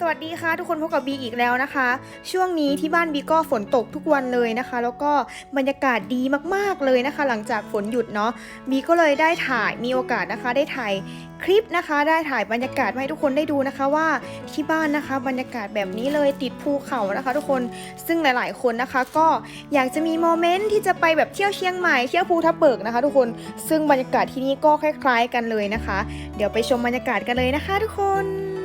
สวัสดีค่ะทุกคนพบกับบีอีกแล้วนะคะ ช่วงนี้ที่บ้านบีก็ฝนตกทุกวันเลยนะคะ แล้วก็บรรยากาศดีมากๆเลยนะคะ หลังจากฝนหยุดเนาะบีก็เลยได้ถ่ายมีโอกาสนะคะ ได้ถ่ายคลิปนะคะ ได้ถ่ายบรรยากาศมาให้ทุกคนได้ดูนะคะว่าที่บ้านนะคะ บรรยากาศแบบนี้เลยติดภูเขานะคะ ทุกคนซึ่งหลาย ๆ คนนะคะ ก็อยากจะมีโมเมนต์ที่จะไปแบบเที่ยวเชียงใหม่เที่ยวภูทับเบิกนะคะ ทุกคนซึ่งบรรยากาศที่นี่ก็คล้าย ๆ กันเลยนะคะ เดี๋ยวไปชมบรรยากาศกันเลยนะคะ ทุกคน